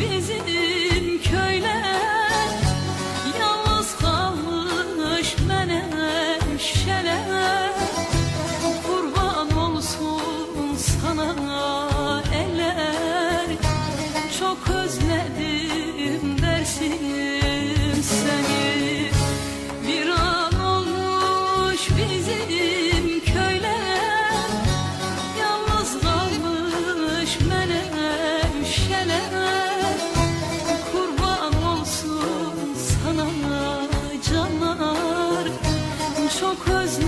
bizim köyler Yalnız kalmış meneşeler. Kurban olsun sana. cause